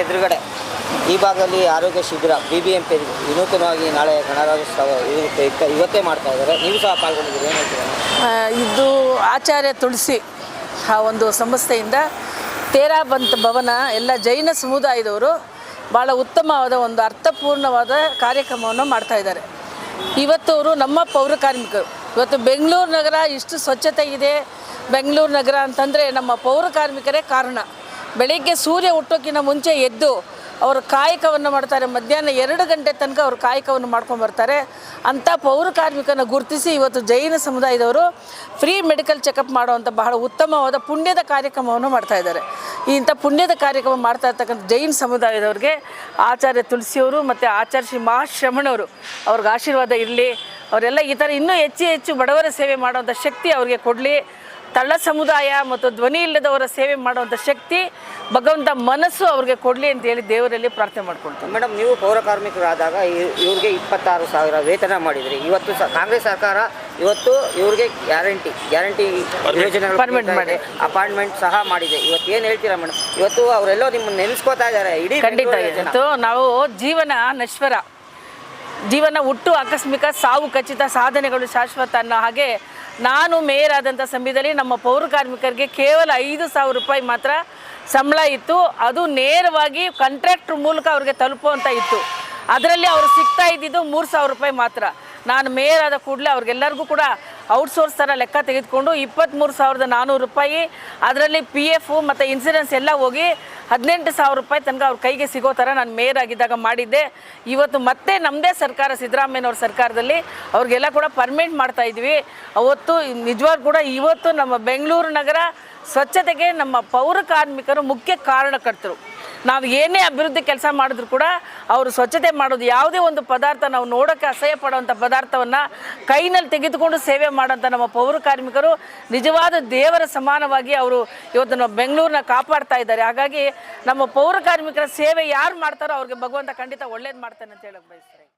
ಎದುರುಗಡೆ. ಈ ಭಾಗದಲ್ಲಿ ಆರೋಗ್ಯ ಶಿಬಿರ ಬಿ ಬಿ ಎಂ ಪಿ ವಿನೂತನವಾಗಿ ನಾಳೆ ಗಣರಾಜ್ಯೋತ್ಸವ ಇವತ್ತೇ ಮಾಡ್ತಾ ಇದ್ದಾರೆ. ನೀವು ಸಹ ಪಾಲ್ಗೊಂಡಿದ್ದೀರಿ, ಏನು ಇದು ಆಚಾರ್ಯ ತುಳಸಿ, ಆ ಒಂದು ಸಂಸ್ಥೆಯಿಂದ ತೇರಾಬಂತ್ ಭವನ, ಎಲ್ಲ ಜೈನ ಸಮುದಾಯದವರು ಭಾಳ ಉತ್ತಮವಾದ ಒಂದು ಅರ್ಥಪೂರ್ಣವಾದ ಕಾರ್ಯಕ್ರಮವನ್ನು ಮಾಡ್ತಾ ಇದ್ದಾರೆ. ಅವರು ನಮ್ಮ ಪೌರ ಕಾರ್ಮಿಕರು. ಇವತ್ತು ಬೆಂಗಳೂರು ನಗರ ಇಷ್ಟು ಸ್ವಚ್ಛತೆ ಇದೆ. ಬೆಂಗಳೂರು ನಗರ ಅಂತಂದರೆ ನಮ್ಮ ಪೌರ ಕಾರ್ಮಿಕರೇ ಕಾರಣ. ಬೆಳಿಗ್ಗೆ ಸೂರ್ಯ ಹುಟ್ಟೋಕ್ಕಿಂತ ಮುಂಚೆ ಎದ್ದು ಅವರು ಕಾಯಕವನ್ನು ಮಾಡ್ತಾರೆ. ಮಧ್ಯಾಹ್ನ ಎರಡು ಗಂಟೆ ತನಕ ಅವರು ಕಾಯಕವನ್ನು ಮಾಡ್ಕೊಂಡು ಬರ್ತಾರೆ. ಅಂಥ ಪೌರ ಕಾರ್ಮಿಕನ ಗುರುತಿಸಿ ಇವತ್ತು ಜೈನ ಸಮುದಾಯದವರು ಫ್ರೀ ಮೆಡಿಕಲ್ ಚೆಕಪ್ ಮಾಡುವಂಥ ಬಹಳ ಉತ್ತಮವಾದ ಪುಣ್ಯದ ಕಾರ್ಯಕ್ರಮವನ್ನು ಮಾಡ್ತಾ ಇದ್ದಾರೆ. ಇಂಥ ಪುಣ್ಯದ ಕಾರ್ಯಕ್ರಮ ಮಾಡ್ತಾ ಇರ್ತಕ್ಕಂಥ ಜೈನ ಸಮುದಾಯದವ್ರಿಗೆ ಆಚಾರ್ಯ ತುಳಸಿಯವರು ಮತ್ತು ಆಚಾರ್ಯ ಶ್ರೀ ಮಹಾಶ್ರಮಣವರು ಅವ್ರಿಗೆ ಆಶೀರ್ವಾದ ಇರಲಿ. ಅವರೆಲ್ಲ ಈ ಥರ ಇನ್ನೂ ಹೆಚ್ಚು ಹೆಚ್ಚು ಬಡವರ ಸೇವೆ ಮಾಡುವಂಥ ಶಕ್ತಿ ಅವರಿಗೆ ಕೊಡಲಿ. ತಳ್ಳ ಸಮುದಾಯ ಮತ್ತು ಧ್ವನಿ ಇಲ್ಲದವರ ಸೇವೆ ಮಾಡುವಂಥ ಶಕ್ತಿ ಭಗವಂತ ಮನಸ್ಸು ಅವ್ರಿಗೆ ಕೊಡಲಿ ಅಂತ ಹೇಳಿ ದೇವರಲ್ಲಿ ಪ್ರಾರ್ಥನೆ ಮಾಡ್ಕೊಳ್ತೀನಿ ಮೇಡಮ್ ನೀವು ಪೌರ ಕಾರ್ಮಿಕರಾದಾಗ ಇವ್ರಿಗೆ ಇಪ್ಪತ್ತಾರು ಸಾವಿರ ವೇತನ ಮಾಡಿದ್ರಿ. ಇವತ್ತು ಸ ಕಾಂಗ್ರೆಸ್ ಸರ್ಕಾರ ಇವತ್ತು ಇವ್ರಿಗೆ ಗ್ಯಾರಂಟಿ ಗ್ಯಾರಂಟಿ ಅಪಾರ್ಟ್ಮೆಂಟ್ ಮಾಡಿ. ಅಪಾಯಿಂಟ್ಮೆಂಟ್ ಸಹ ಮಾಡಿದೆ. ಇವತ್ತು ಏನು ಹೇಳ್ತೀರಾ ಮೇಡಮ್? ಇವತ್ತು ಅವರೆಲ್ಲೋ ನಿಮ್ಮನ್ನು ನೆನೆಸ್ಕೋತಾ ಇದ್ದಾರೆ. ಇಡೀ ಖಂಡಿತ ಇವತ್ತು ನಾವು ಜೀವನ ನಶ್ವರ. ಜೀವನ ಹುಟ್ಟು ಆಕಸ್ಮಿಕ ಸಾವು ಖಚಿತ ಸಾಧನೆಗಳು ಶಾಶ್ವತ ಅನ್ನೋ ಹಾಗೆ ನಾನು ಮೇಯರ್ ಆದಂಥ ಸಮಯದಲ್ಲಿ ನಮ್ಮ ಪೌರ ಕಾರ್ಮಿಕರಿಗೆ ಕೇವಲ ಐದು ಸಾವಿರ ರೂಪಾಯಿ ಮಾತ್ರ ಸಂಬಳ ಇತ್ತು. ಅದು ನೇರವಾಗಿ ಕಾಂಟ್ರಾಕ್ಟ್ರ್ ಮೂಲಕ ಅವ್ರಿಗೆ ತಲುಪುವಂಥ ಇತ್ತು. ಅದರಲ್ಲಿ ಅವರು ಸಿಗ್ತಾ ಇದ್ದಿದ್ದು ಮೂರು ಸಾವಿರ ರೂಪಾಯಿ ಮಾತ್ರ. ನಾನು ಮೇಯರ್ ಆದ ಕೂಡಲೇ ಅವ್ರಿಗೆಲ್ಲರಿಗೂ ಕೂಡ ಔಟ್ಸೋರ್ಸ್ ಥರ ಲೆಕ್ಕ ತೆಗೆದುಕೊಂಡು ಇಪ್ಪತ್ತ್ಮೂರು ಸಾವಿರದ ನಾನ್ನೂರು ರೂಪಾಯಿ, ಅದರಲ್ಲಿ ಪಿ ಎಫು ಮತ್ತು ಇನ್ಸೂರೆನ್ಸ್ ಎಲ್ಲ ಹೋಗಿ ಹದಿನೆಂಟು ಸಾವಿರ ರೂಪಾಯಿ ತನಕ ಅವ್ರ ಕೈಗೆ ಸಿಗೋ ಥರ ನಾನು ಮೇಯರ್ ಆಗಿದ್ದಾಗ ಮಾಡಿದ್ದೆ. ಇವತ್ತು ಮತ್ತೆ ನಮ್ಮದೇ ಸರ್ಕಾರ, ಸಿದ್ದರಾಮಯ್ಯನವ್ರ ಸರ್ಕಾರದಲ್ಲಿ ಅವ್ರಿಗೆಲ್ಲ ಕೂಡ ಪರ್ಮಿಂಟ್ ಮಾಡ್ತಾ ಇದ್ವಿ. ಅವತ್ತು ನಿಜವಾಗ್ಲೂ ಕೂಡ ಇವತ್ತು ನಮ್ಮ ಬೆಂಗಳೂರು ನಗರ ಸ್ವಚ್ಛತೆಗೆ ನಮ್ಮ ಪೌರ ಕಾರ್ಮಿಕರು ಮುಖ್ಯ ಕಾರಣಕರ್ತರು ನಾವು ಏನೇ ಅಭಿವೃದ್ಧಿ ಕೆಲಸ ಮಾಡಿದ್ರು ಕೂಡ ಅವರು ಸ್ವಚ್ಛತೆ ಮಾಡೋದು ಯಾವುದೇ ಒಂದು ಪದಾರ್ಥ ನಾವು ನೋಡೋಕ್ಕೆ ಅಸಹ್ಯ ಪಡೋವಂಥ ಪದಾರ್ಥವನ್ನು ಕೈನಲ್ಲಿ ತೆಗೆದುಕೊಂಡು ಸೇವೆ ಮಾಡೋಂಥ ನಮ್ಮ ಪೌರ ಕಾರ್ಮಿಕರು ನಿಜವಾದ ದೇವರ ಸಮಾನವಾಗಿ ಅವರು ಇವತ್ತು ಬೆಂಗಳೂರನ್ನ ಕಾಪಾಡ್ತಾ ಇದ್ದಾರೆ. ಹಾಗಾಗಿ ನಮ್ಮ ಪೌರ ಕಾರ್ಮಿಕರ ಸೇವೆ ಯಾರು ಮಾಡ್ತಾರೋ ಅವ್ರಿಗೆ ಭಗವಂತ ಖಂಡಿತ ಒಳ್ಳೇದು ಮಾಡ್ತಾನೆ ಅಂತ ಹೇಳಕ್ಕೆ ಬಯಸ್ತಾರೆ